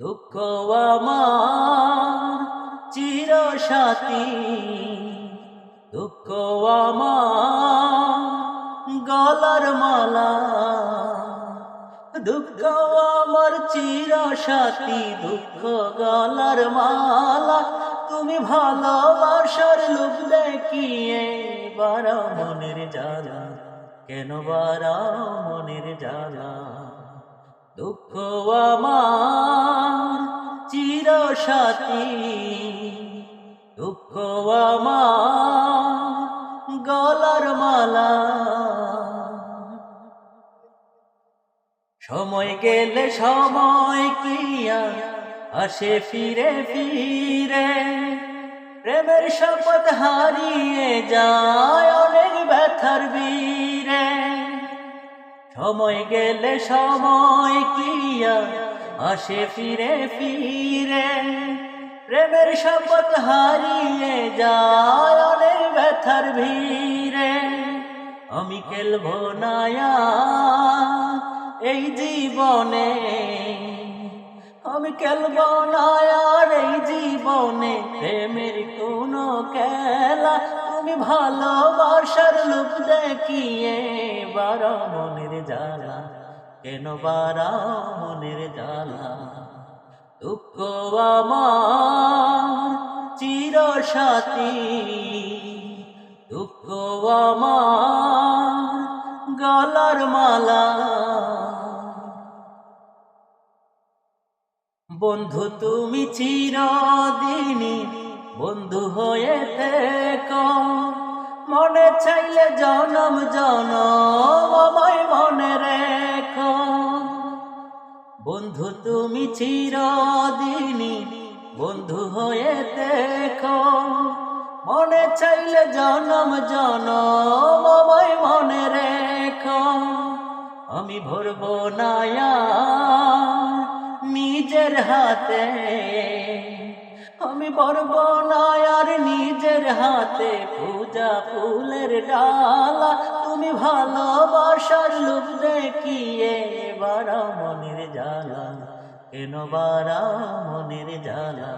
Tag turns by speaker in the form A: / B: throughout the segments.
A: দুঃখ আমার চির সাথী দুঃখ আমার, গলার মালা। দুঃখ আমার চির সাথী দুঃখ গলার মালা। তুমি ভালোবাসার লোক দেখিয়ে বারা মনের জ্বালা। কেন বারা মনের জ্বালা? দুঃখ আমার চির সাথী দুঃখ আমার, গলার মালা। সময় গেলে সময় কিয়া, আসে ফিরে ফিরে। প্রেমের শপথ হারিয়ে যায়, অনেক ব্যথার বীরে। সময় গেলে সময় কিয়া আসে ফিরে ফিরে, প্রেমের শপথ হারিয়ে যায় ব্যথার ভিড়ে। আমি খেলব নায়া এই জীবনে, আমি খেলব নায়ার এই জীবনে, প্রেমের কোনো খেলা তুমি ভালোবাসার লোক দেখিয়ে বারো মনের জ্বালা, কেন বারা মনের জ্বালা? দুঃখ আমার চির সাথী দুঃখ আমার গলার মালা। বন্ধু, তুমি চিরদিনই বন্ধু হয়ে থেকো। মনে চাইলে জনম জনম আমায় মনে রেখো। বন্ধু তুমি চিরদিনই বন্ধু হয়ে দেখো মনে চাইলে জনম জনম আমায় মনে রেখো। আমি ভরব নায়া নিজের হাতে। আমি ভরব নায়ার নিজের হাতে পূজা ফুলের ডালা। তুমি ভালোবাসার লোক দেখিয়ে বারা মনের জ্বালা। কেন বারা মনের জ্বালা?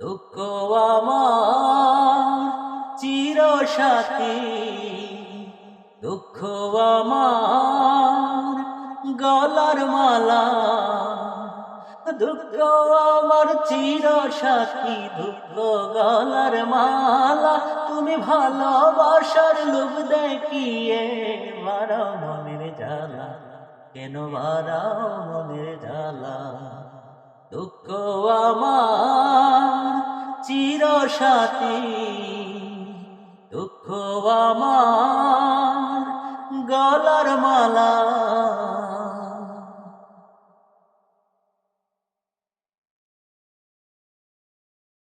A: দুঃখ আমার, চির সাথী। দুঃখ আমার, গলার মালা। দুঃখ আমার চির সাথী দুঃখ গলার মালা। তুমি ভালোবাসার লোক দেখিয়ে মারা মনের জ্বালা। কেন মারা মনের জ্বালা? দুঃখ আমার চির সাথী, দুঃখ আমার